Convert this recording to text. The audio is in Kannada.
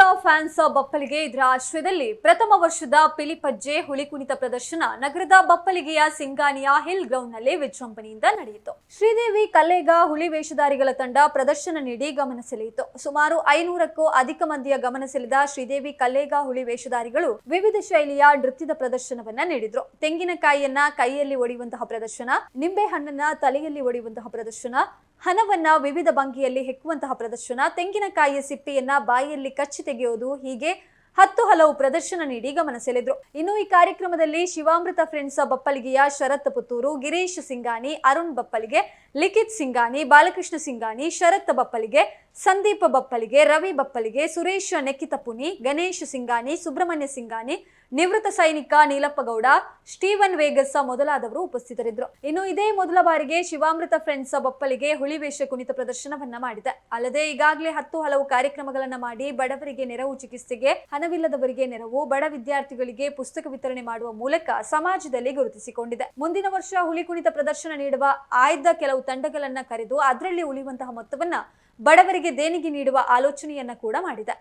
ಶಿವಾಮೃತ ಫ್ಯಾನ್ಸ್ ಬಪ್ಪಲಿಗೆ ಇದರ ಆಶ್ರಯದಲ್ಲಿ ಪ್ರಥಮ ವರ್ಷದ ಪಿಲಿಪಜ್ಜೆ ಹುಲಿ ಕುಣಿತ ಪ್ರದರ್ಶನ ನಗರದ ಬಪ್ಪಲಿಗೆಯ ಸಿಂಗಾನಿಯ ಹಿಲ್ ಗ್ರೌಂಡ್ನಲ್ಲಿ ವಿಜೃಂಭಣೆಯಿಂದ ನಡೆಯಿತು. ಶ್ರೀದೇವಿ ಕಲ್ಲೇಗ ಹುಲಿ ವೇಷಧಾರಿಗಳ ತಂಡ ಪ್ರದರ್ಶನ ನೀಡಿ ಗಮನ ಸೆಳೆಯಿತು. ಸುಮಾರು ಐನೂರಕ್ಕೂ ಅಧಿಕ ಮಂದಿಯ ಗಮನ ಸೆಳೆದ ಶ್ರೀದೇವಿ ಕಲ್ಲೇಗ ಹುಲಿ ವೇಷಧಾರಿಗಳು ವಿವಿಧ ಶೈಲಿಯ ನೃತ್ಯದ ಪ್ರದರ್ಶನವನ್ನ ನೀಡಿದ್ರು. ತೆಂಗಿನಕಾಯಿಯನ್ನ ಕೈಯಲ್ಲಿ ಒಡೆಯುವಂತಹ ಪ್ರದರ್ಶನ ನಿಂಬೆ ಹಣ್ಣನ್ನ ತಲೆಯಲ್ಲಿ ಒಡೆಯುವಂತಹ ಪ್ರದರ್ಶನ ಹಣವನ್ನ ವಿವಿಧ ಭಂಗಿಯಲ್ಲಿ ಹೆಕ್ಕುವಂತಹ ಪ್ರದರ್ಶನ, ತೆಂಗಿನಕಾಯಿಯ ಸಿಪ್ಪೆಯನ್ನ ಬಾಯಿಯಲ್ಲಿ ಕಚ್ಚಿ ತೆಗೆಯೋದು, ಹೀಗೆ ಹತ್ತು ಹಲವು ಪ್ರದರ್ಶನ ನೀಡಿ ಗಮನ ಸೆಳೆದ್ರು. ಇನ್ನು ಈ ಕಾರ್ಯಕ್ರಮದಲ್ಲಿ ಶಿವಾಮೃತ ಫ್ರೆಂಡ್ಸ್ ಬಪ್ಪಲಿಗೆಯ ಶರತ್ ಪುತ್ತೂರು, ಗಿರೀಶ್ ಸಿಂಗಾನಿ ಅರುಣ್ ಬಪ್ಪಲಿಗೆ, ಲಿಖಿತ್ ಸಿಂಗಾನಿ ಬಾಲಕೃಷ್ಣ ಸಿಂಗಾನಿ ಶರತ್ ಬಪ್ಪಲಿಗೆ ಸಂದೀಪ್ ಬಪ್ಪಲಿಗೆ, ರವಿ ಬಪ್ಪಲಿಗೆ, ಸುರೇಶ ನೆಕ್ಕಿತಪುನಿ ಗಣೇಶ್ ಸಿಂಗಾನಿ ಸುಬ್ರಹ್ಮಣ್ಯ ಸಿಂಗಾನಿ ನಿವೃತ್ತ ಸೈನಿಕ ನೀಲಪ್ಪಗೌಡ ಸ್ಟೀವನ್ ವೇಗಸ್ಸ ಮೊದಲಾದವರು ಉಪಸ್ಥಿತರಿದ್ದರು. ಇನ್ನು ಇದೇ ಮೊದಲ ಬಾರಿಗೆ ಶಿವಾಮೃತ ಫ್ರೆಂಡ್ಸ್ ಬಪ್ಪಲಿಗೆ ಹುಲಿವೇಷ ಕುಣಿತ ಪ್ರದರ್ಶನವನ್ನ ಮಾಡಿದೆ. ಅಲ್ಲದೆ ಈಗಾಗಲೇ ಹತ್ತು ಹಲವು ಕಾರ್ಯಕ್ರಮಗಳನ್ನ ಮಾಡಿ ಬಡವರಿಗೆ ನೆರವು, ಚಿಕಿತ್ಸೆಗೆ ಹಣವಿಲ್ಲದವರಿಗೆ ನೆರವು, ಬಡ ವಿದ್ಯಾರ್ಥಿಗಳಿಗೆ ಪುಸ್ತಕ ವಿತರಣೆ ಮಾಡುವ ಮೂಲಕ ಸಮಾಜದಲ್ಲಿ ಗುರುತಿಸಿಕೊಂಡಿದೆ. ಮುಂದಿನ ವರ್ಷ ಹುಲಿ ಕುಣಿತ ಪ್ರದರ್ಶನ ನೀಡುವ ಆಯ್ದ ಕೆಲವು ತಂಡಗಳನ್ನ ಕರೆದು ಅದರಲ್ಲಿ ಉಳಿಯುವಂತಹ ಮೊತ್ತವನ್ನ ಬಡವರಿಗೆ ದೇಣಿಗೆ ನೀಡುವ ಆಲೋಚನೆಯನ್ನ ಕೂಡ ಮಾಡಿದೆ.